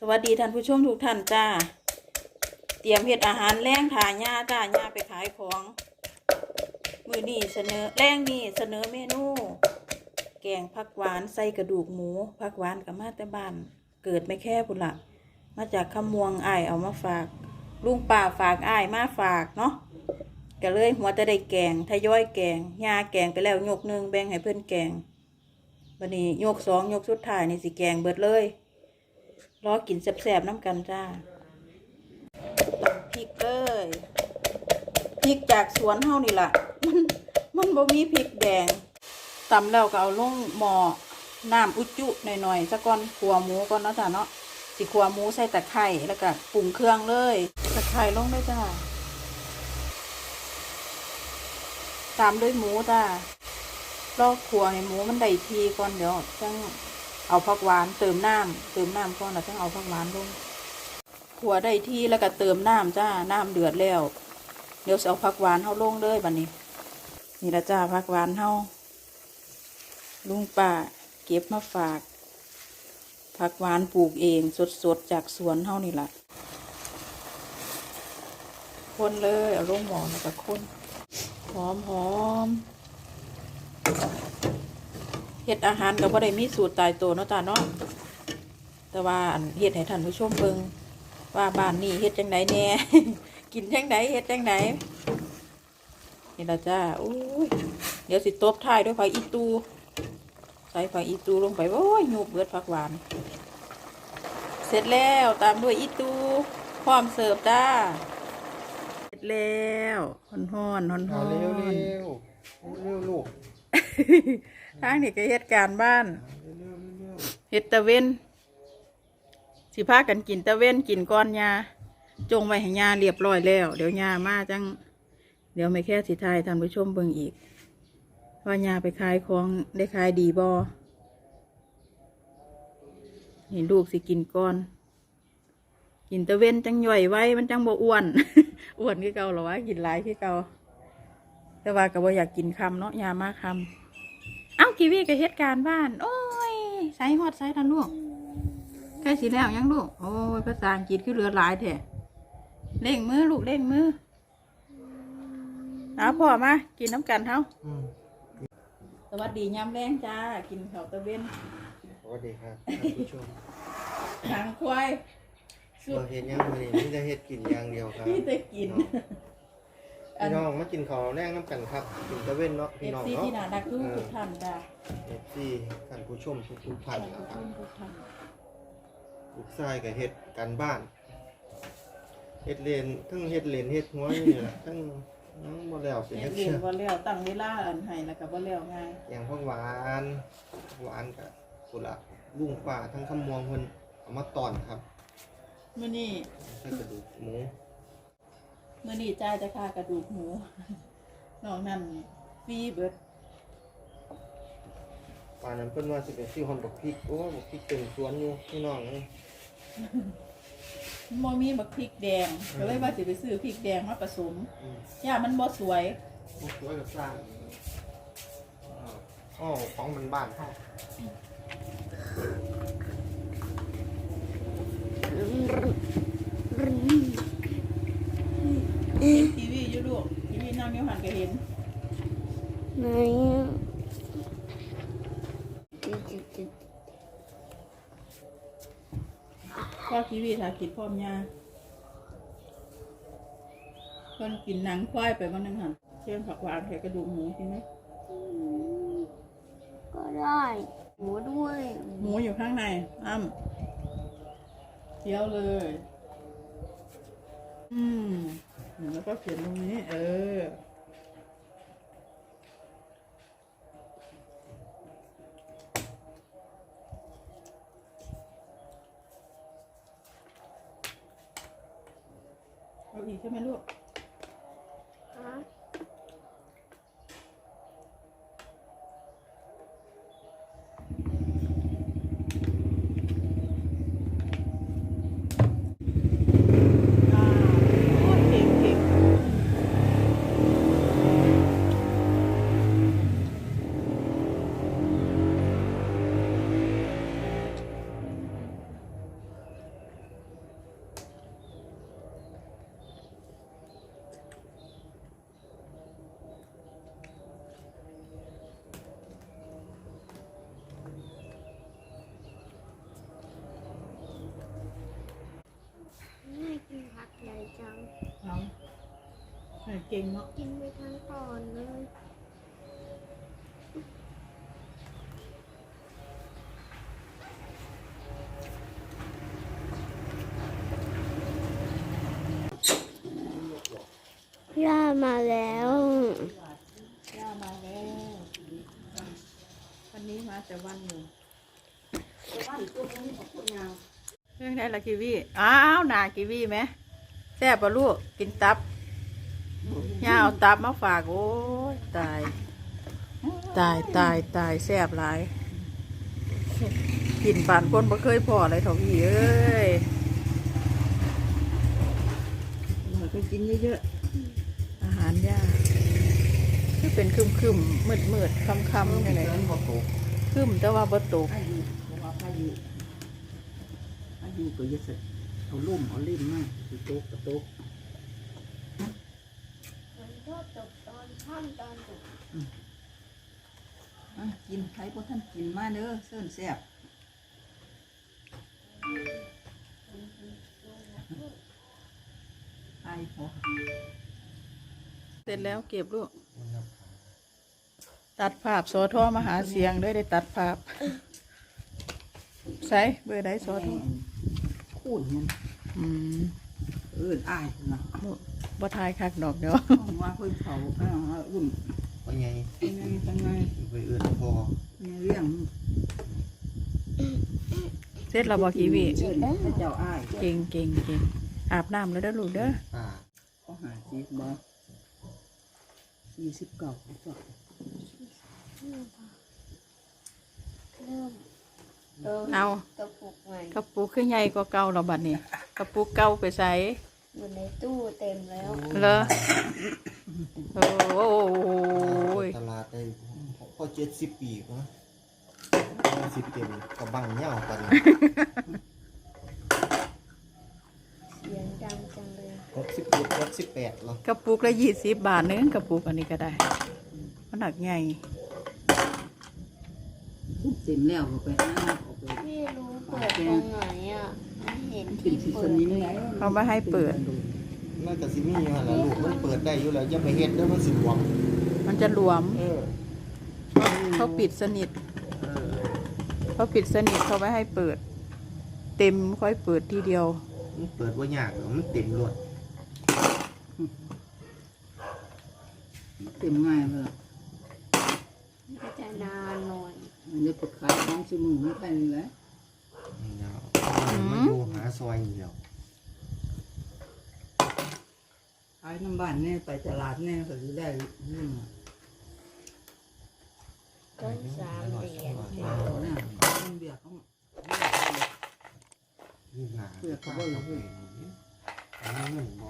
สวัสดีท่านผู้ชมทุกท่านจ้า เตรียมเฮ็ดอาหารแรงทาหญ้าจ้าหญ้าไปขายของ มือนี่เสนอแรงนี่เสนอเมนู แกงผักหวานใส่กระดูกหมูผักหวานกับมาแต่บ้าน เกิดไม่แค่พุ่นละมาจากขมวงอ้ายเอามาฝาก ลุงป่าฝากอ้ายมาฝากเนาะก็เลยหัวจะได้แกงทยอยแกงหญ้าแกงไปแล้วยกหนึ่งแบ่งให้เพื่อนแกงวันนี้ยกสองยกสุดท้ายนี่สิแกงเบิดเลย รอกินแซ่บๆน้ำกันจ้าตำพริกเลยพริกจากสวนเฮานี่ล่ะ มันมันบ่มีพริกแดงตำแล้วก็เอาลงหม้อน้ำอุจจุหน่อยๆซะก่อนขัวหมูก่อนเนาะจ้าเนาะสิขัวหมูใส่ตะไคร้แล้วก็ปรุงเครื่องเลยตะไคร้ลงด้วยจ้าตามด้วยหมูจ้าลอกขัวให้หมูมันได้ทีก่อนเดี๋ยวจัง เอาผักหวานเติมน้ำเติมน้ำก่อนแล้วต้องเอาผักหวานลงขัวได้ที่แล้วก็เติมน้ำจ้าน้ำเดือดแล้ว เดี๋ยวเอาผักหวานเฮาลงเลยบัดนี้ นี่ละจ้าผักหวานเฮาลุงป้าเก็บมาฝากผักหวานปลูกเองสดๆจากสวนเฮานี่ละคนเลย เอาลงหมอแล้วก็คนหอมหอม เฮ็ดอาหารก็บ่ได้มีสูตรตายตัวเนาะจ้าเนาะแต่ว่าเฮ็ดให้ท่านผู้ชมเบิ่งว่าบ้านนี้เฮ็ดจังไดแน่ กินจังไดเฮ็ดจังไดนี่ละจ้าอุ้ยเดี๋ยวสิตบท้ายด้วยผักอีตูใส่ผักอีตูลงไปโอ้ยยูบเบิดผักหวาน เสร็จแล้วตามด้วยอีตูพร้อมเสิร์ฟจ้าเสร็จแล้วฮ้อนๆฮ้อนๆเอาเร็วเร็วเร็วลูก ทางนี้ก็เฮ็ดการบ้านเร็วเร็วเร็วเฮ็ดตะเวนสิพากันกินตะเวนกินก้อนยาจงไว้ให้ยาเรียบร้อยแล้ว เดี๋ยวยามาจัง เดี๋ยวไม่แค่สิทายท่านผู้ชมเบิ่งอีก ว่ายาไปขายของได้ขายดีบ่เห็นลูกสิกินก้อน กินตะเวนจังย่อยไว้มันจังบ่อ้วนอ้วนคือเก่าหรอวะกินหลายคือเก่าแต่ว่าก็บ่อยากกินคำเนาะยามาคำ กีวีก็เฮ็ดการบ้าน โอ้ยใส่ฮอดใส่ทันลูกใกล้สิแล้วยังลูก โอ้ยภาษาอังกฤษคือเหลือหลายแท้เร่งมือลูกเร่งมือเอาพ่อมา กินน้ำกันเฮาอืมสวัสดียามแรงจ้า กินข้าวตะเวนสวัสดีครับท่านผู้ชมหางควายสุเราดเห็ดยังไงนี่จะเห็ดกินอย่างเดียวครับที่จะกิน พี่น้องมากินข้าวแรกน้ำกันครับกินตะเว้นเนาะเอพี่ฟน้องซีเนาะที่น่ารักทุกทุกท่านจ้าเอฟซีท่านผู้ชมทุกทุกๆท่านนะคทุรับกทุกท่านลูกชายกับเห็ดการบ้านเห็ดเลนทั้งเห็ดเลนเห็ดหัวอยู่นี่แหละทั้งทั้งบ่แล้วสิเฮ็เห็ดดเรียเชื่นอบ่แล้วตั้งเวลาอันให้แล้วก็บ่แล้วง่ายอย่างพวกหวานหวานกับกุหลาบลุงป่าทั้งคำมวงเพิ่นเอามาตอนครับมื้อนี้ใส่กระดูกหมู มื่อนี้จ่ายจะค่ากระดูกหมูนอกนั้นฟรีเบิดป่านนั้นเพิ่นว่าสิไปซื้อฮอนบักพริกโอ้บักพริกเต็มสวนอยู่พี่น้องเอ้ยมันบ่มีบักพริกแดงก็เลยว่าสิไปซื้อพริกแดงมาผสมอืมย่ามันบ่สวยพวกสวยกับสร้างอ๋อของมันบ้านเฮา เห็นทีวีอยู่ลูก ทีวีนั่งอยู่หันก็เห็นไหนพ่อทีวีถ้ากินพร้อมยาเพิ่นกินหนังควายไปวันหนึงหันเช่นผักหวานใส่กระดูกหมูใช่ไหมก็ได้ หมูด้วย หมูอยู่ข้างในอ้ำเคี้ยวเลย อืม แล้วก็เขียนตรงนี้ เออ เอาอีกใช่ไหมลูก อ่าโอ้ยเก่งเก่ง เก่ งเนาะกินไปทั้งตอนเลยย่ามาแล้ว ย่ามาแล้ว วันนี้มาแต่วันอยู่เรื่องไหนล่ะกีวีอ้าวหนากีวีไหมแซ่บปะลูกกินตับ ย่าเอาตับมาฝากโอ้ยตาย ตายตายตายแซ่บหลาย กินปานคนบ่เคยพอเลยเถอะพี่เอ้ยเราก็กินเยอะๆอาหารยากคือเป็นคึมคึมมืดมืดๆคำคำๆยังไงเพิ่นบ่ตกคึมแต่ว่าบ่ตกๆพายุเพราะว่าพายุพายุก็จะสเอาลุ่มเอาเล่มมาสิโต๊ะกับโต๊ะ มันก็ต กตอนค่ำตอนตกอะกินใครพวกท่านกินมาเด้อเส้นแซ่บไอ้พอเสร็จแล้วเก็บลูก ตัดภาพโซท่อมาหาเสียงได้ได้ตัดภาพ ใส่เบอร์ใดโซท่อคูนมันอืมเอิ้นอ้ายนะบ่บ่ทายคักดอกเนาะห้องว่าเพิ่นเขาเอาเอาอุ่นว่าไงเป็นไงเป็นไงไปเอื้อนพอมีเรื่องเสร็จแล้วบ่กีวีเอิ้นพระเจ้าอ้ายเก่งเก่งเก่งอาบน้ำแล้วเด้อลูกเด้อป้าเขาหาสิบบ่สี่สิบเก้าก็เริ่มเออเอากระปุกใหม่กระปุกคือใหญ่กว่าเก่าแล้วบัดนี้กระปุกเก่าไปใส่ อยู่ในตู้เต็มแล้วเหรอโอ้ยตลาดได้พอ70ปีก็สิบเต็มกระบังเหย้ากันเสียงดังจังเลย67 68แล้วกระปุกละยี่สิบบาทนึงกระปุกอันนี้ก็ได้ มันหนักใหญ่ทุบเต็มแล้วก็ไปหาเอาไป ไม่รู้เปิดตรงไหนอะไม่ เห็นเป็นที่สิสเปิดนิมไหนเขาไม่ให้เปิด น่าจะสิมีอยู่หั่นล่ะลูกมันเปิดได้อยู่แล้วอย่าไปเฮ็ดเด้อมันสิหลวมมันจะหลวม เออเขาปิดสนิทเออเขาปิดสนิทเขาไม่ให้เปิด เต็มค่อยเปิดทีเดียว มันเปิดบ่ยากหรอกมันเต็มรวดเต็มง่ายเลยก็จะนานหน่อย มันจะเปิดขายของชิมือมันไปนี่แหละยาว มาอยู่หาซอยนี่แหล้วขายน้ำบ้านเนี่ยไปตลาดเนี่ยก็จะได้นี่มาต้นสามเหรียญเอาหน้ามันเบียกเขานี่หนาเพื่อเขาบ่รู้อันนี้เงินบ่